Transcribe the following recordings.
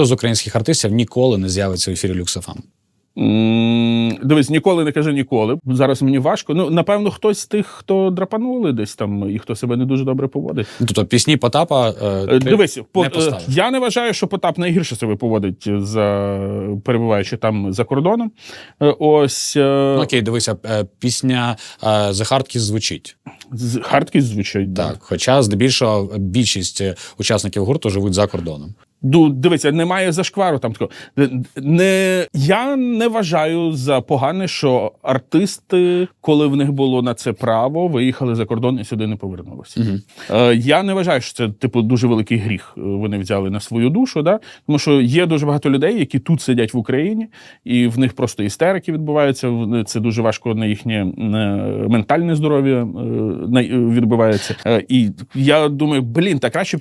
Хто з українських артистів ніколи не з'явиться в ефірі Люксофам? Дивись, ніколи не кажи ніколи. Зараз мені важко. Ну, напевно, хтось з тих, хто драпанули десь там і хто себе не дуже добре поводить. Ну, Тобто пісні Потапа е, Е, Дивись, не е, поставиш. я не вважаю, що Потап найгірше себе поводить, за, перебуваючи там за кордоном. Е, Ось е, Ну, окей, дивися, е, пісня е, The Hard звучить. хардкіс звучить. да. Хоча здебільшого більшість е, учасників гурту живуть за кордоном. Дивиться, немає зашквару там такого. Не, я не вважаю за погане, що артисти, коли в них було на це право, виїхали за кордон і сюди не повернулися. Е, я не вважаю, що це типу дуже великий гріх. е, Вони взяли на свою душу. Да? Тому що є дуже багато людей, які тут сидять в Україні, і в них просто істерики відбуваються. в- Це дуже важко на їхнє е, ментальне здоров'я е, е, відбувається. Е, І я думаю, блін, та краще б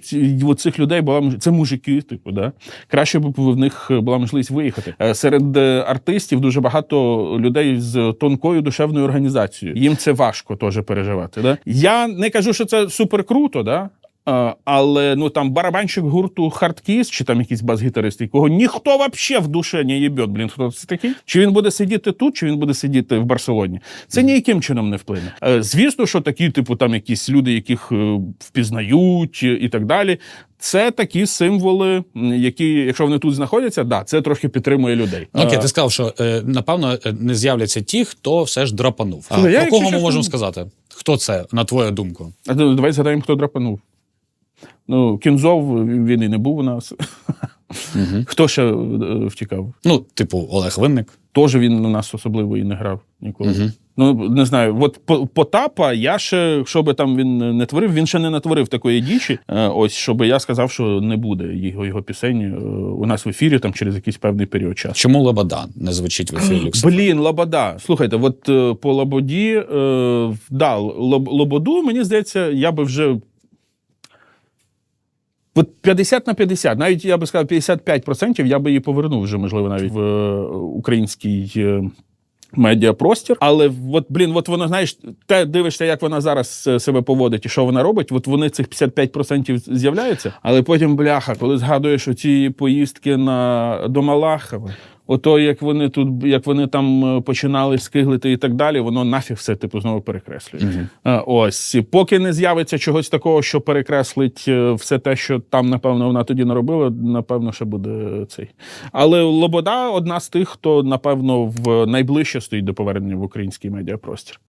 цих людей була це мужики, типу, да? краще б в них була можливість виїхати. Е, Серед е, артистів дуже багато людей з тонкою душевною організацією. Їм це важко теж переживати. Да? Я не кажу, що це супер круто, да? Але ну там барабанщик гурту Хардкіс, чи там якийсь бас-гітарист, якого ніхто вообще в душе не їбет, блін, хто це такий? Чи він буде сидіти тут, чи він буде сидіти в Барселоні? Це ніяким чином не вплине. Е, Звісно, що такі, типу, там якісь люди, яких е, впізнають і так далі. Це такі символи, які, якщо вони тут знаходяться, да, це трохи підтримує людей. Ну, окей, Е, ти сказав, що напевно не з'являться ті, хто все ж драпанув. А Слухай, я, про кого ми можемо сказати? Хто це, на твою думку? А давай згадаємо, хто драпанув. Ну, Кінзов він і не був у нас. Угу. Хто ще е, втікав? Ну, типу, Олег Винник. Теж він у нас особливо і не грав ніколи. Мгм. Ну, не знаю, от Потапа, я ще, що би там він не творив, він ще не натворив такої дічі. е, Ось, щоб я сказав, що не буде його, його пісень е, у нас в ефірі там через якийсь певний період часу. Чому Лобода не звучить в ефірі Люксофам? Блін, Лобода. Слухайте, от по Лободі, е, да, Лободу, мені здається, я би вже. От 50 на 50, навіть я би сказав 55% я би її повернув вже, можливо, навіть в е, український. е, Медіапростір, але от блін, от воно знаєш, те дивишся, як вона зараз е, себе поводить і що вона робить. От вони цих 55% з'являються. Але потім, бляха, коли згадуєш оці поїздки на до Малахова, ото як вони тут, як вони там е, починали скиглити і так далі, воно нафіг все типу знову перекреслює. Е, Ось поки не з'явиться чогось такого, що перекреслить е, все те, що там, напевно, вона тоді наробила, напевно, ще буде цей. Але Лобода одна з тих, хто, напевно, в найближче стоїть до повернення в український медіапростір.